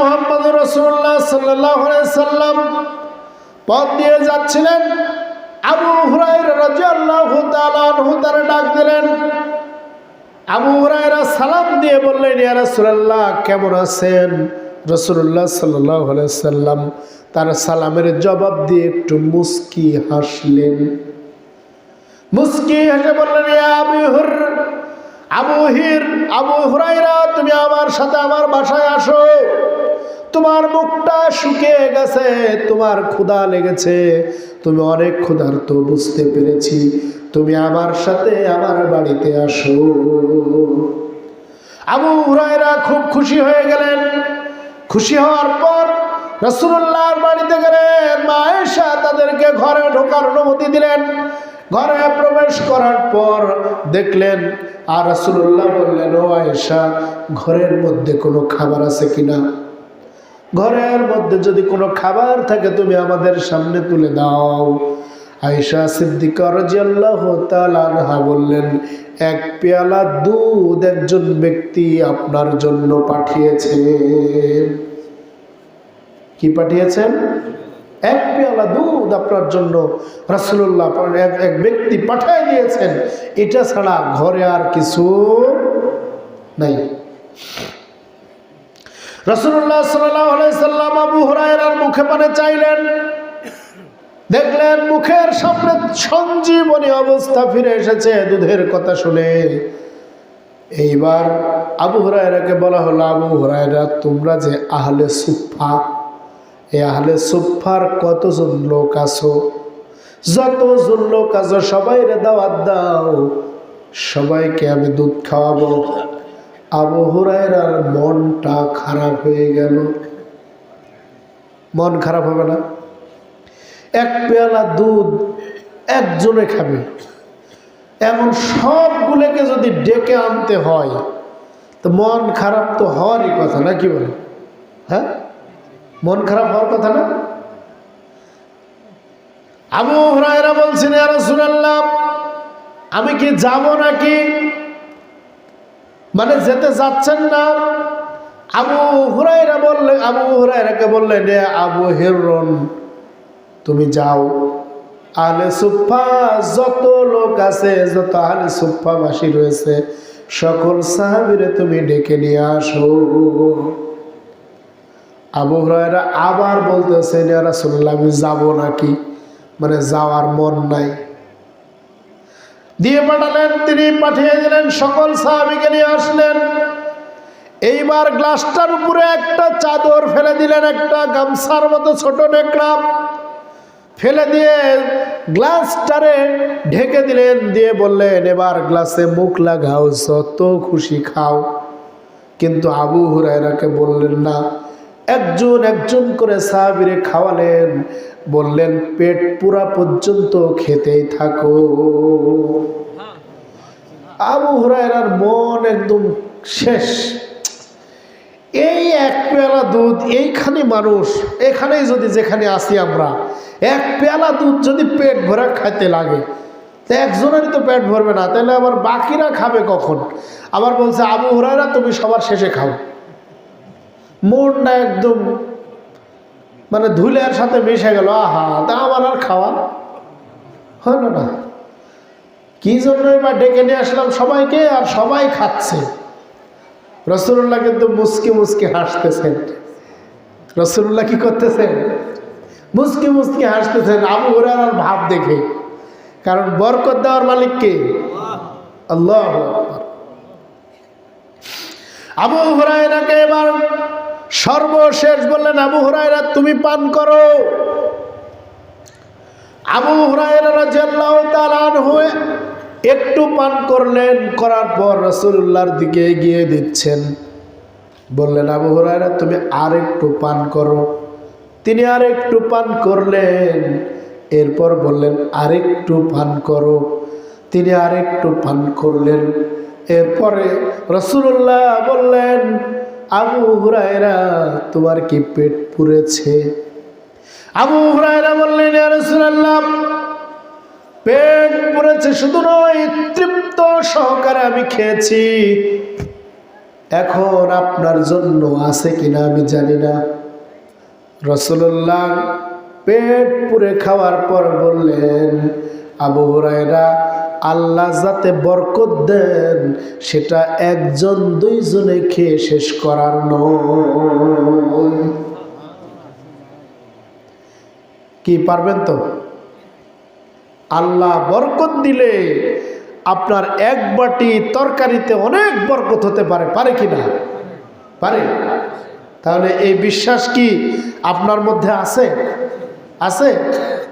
মোহাম্মদ রসুল্লাহ সাল্লাহ সাল্লাম পথ দিয়ে যাচ্ছিলেন। আবু হুরাইর রাজিয়াল্লাহু তাআলা তার ডাক দিলেন। আবু হুরায়রা সালাম দিয়ে বললেন, ইয়া রাসূলুল্লাহ, কেমন আছেন? রাসূলুল্লাহ সাল্লাল্লাহু আলাইহি সাল্লাম তার সালামের জবাব দিয়ে একটু মুস্কি হাসলেন। মুস্কি হেসে বললেন, ইয়া আবু হুর আবু হির, আবু হুরাইরা তুমি আমার সাথে আমার বাসায় আসো। তোমার মুখটা শুকিয়ে গেছে, তোমার ক্ষুধা লেগেছে। তুমি অনেক ক্ষুধার্ত, বুঝতে পেরেছি। তুমি আমার সাথে আমার বাড়িতে আসো। আবু হুরাইরা খুব খুশি হয়ে গেলেন। খুশি হওয়ার পর রসুল্লাহর বাড়িতে গেলেন। মা এসা তাদেরকে ঘরে ঢোকার অনুমতি দিলেন। ঘরে প্রবেশ করার পর দেখলেন, আর রসুল্লাহ বললেন, ও আয়েশা, ঘরের মধ্যে কোনো খাবার আছে কিনা? ঘরের মধ্যে যদি কোনো খাবার থাকে, তুমি আমাদের সামনে তুলে দাও। আয়েশা সিদ্দিকা রাদিয়াল্লাহু তাআলা বললেন, এক পেয়ালা দুধ একজন ব্যক্তি আপনার জন্য পাঠিয়েছে কি পাঠিয়েছেন? এক পেয়ালা দুধ আপনার জন্য রাসূলুল্লাহ এক ব্যক্তি পাঠিয়ে দিয়েছেন। এটা ছাড়া ঘরে আর কিছু নাই। রসুল্লাহ সাল্লাম আবু হুরায়রার মুখে পানে চাইলেন, দেখলেন মুখের সামনে সঞ্জীবনী অবস্থা ফিরে এসেছে, দুধের কথা শুনে। এইবার আবু হুরায়রাকে বলা হলো, আবু হুরায়রা, তোমরা যে আহলে সুফা এই আহলে সুফার কতজন লোক আছো? যতজন লোক আছো, সবাই রে দাওয়াত দাও। সবাইকে আমি দুধ খাওয়াবো। আবু হুরায়রার মনটা খারাপ হয়ে গেল। মন খারাপ হবে না? এক পেয়ালা দুধ একজনে খাবে। এমন সবগুলোকে যদি ডেকে আনতে হয়, তো মন খারাপ তো হওয়ারই কথা, না কি বলে? হ্যাঁ? মন খারাপ হওয়ার কথা না? আবু হুরায়রা বলছেন রাসূলুল্লাহ, আমি কি যাব নাকি? মানে যেতে যাচ্ছেন না। আবু হুরাইরা বললে, আবু হুরাইরাকে বললেন রে আবু হেরন তুমি যাও। আহলে সুফা যত লোক আছে, যত আহলে সুফাবাসী রয়েছে, সকল সাহাবিরে তুমি ডেকে নিয়ে আসো। আবু হুরাইরা আবার বলতেছে রাসূলুল্লাহ, আমি যাব নাকি? মানে যাওয়ার মন নাই। দিয়ে পাঠালেন, তিনি পাঠিয়ে দিলেন, সকল সাহাবিকে নিয়ে আসলেন। এইবার গ্লাসটার উপরে একটা চাদর ফেলে দিলেন, একটা গামছার মতো ছোট নেকড়া ফেলে দিয়ে গ্লাসটারে ঢেকে দিলেন, দিয়ে বললেন, এবার গ্লাসে মুখ লাগাও, যত খুশি খাও। কিন্তু আবু হুরায়রাকে বললেন না একজন একজন করে সাহাবিরে খাওয়ালেন, বললেন, পেট পুরা পর্যন্ত খেতেই থাকো। আবু হুরায়রার মন একদম শেষ। এই এক পেয়ালা দুধ, এইখানে মানুষ, এখানেই যদি যেখানে আসি আমরা, এক পেয়ালা দুধ যদি পেট ভরা খাইতে লাগে, তো একজনেরই তো পেট ভরবে না। তাহলে আবার বাকিরা খাবে কখন? আবার বলছে, আবু হুরায়রা, তুমি সবার শেষে খাও। মনটা একদম মানে ধুলের সাথে মিশে গেল, আহা, তা আমার আর খাওয়া হলো না। কি জন্য এবার ডেকে নিয়ে আসলাম সবাইকে আর সবাই খাচ্ছে। রসুল্লাহ কিন্তু মুসকি মুসকি হাসতেছেন। রসুল্লাহ কি করতেছেন? মুসকি মুসকি হাসতেছেন আবু হুরার ভাব দেখে। কারণ বরকত দেওয়ার মালিক কে? আল্লাহ আবু হুরায়রাকে এবার সর্বশেষ বললেন, আবু হুরায়রা, তুমি পান করো। আবু হুরায়রা হয়ে একটু পান করলেন, করার পর রসুল্লাহর দিকে এগিয়ে দিচ্ছেন। বললেন, আবু হুরায়রা, তুমি আর একটু পান করো। তিনি আর একটু পান করলেন, এরপর বললেন, আরেকটু পান করো। তিনি আরেকটু পান করলেন, এরপরে রসুল্লাহ বললেন আবু হুরায়রা, তোমার কি পেট পুড়েছে? আবু হুরায়রা বললেন রাসূলুল্লাহ, পেট পুড়েছে শুধু নয়, তৃপ্ত সহকারে আমি খেয়েছি। এখন আপনার জন্য আছে কিনা আমি জানি না। রসুল্লাহ পেট পুরে খাওয়ার পর বললেন, আবু হুরায়রা আল্লাহ যাতে বরকত দেন, সেটা একজন, দুইজনে খেয়ে শেষ করার নয়। কি পারবেন তো? আল্লাহ বরকত দিলে আপনার এক বাটি তরকারিতে অনেক বরকত হতে পারে পারে কি না? পারে। তাহলে এই বিশ্বাস কি আপনার মধ্যে আছে? আছে?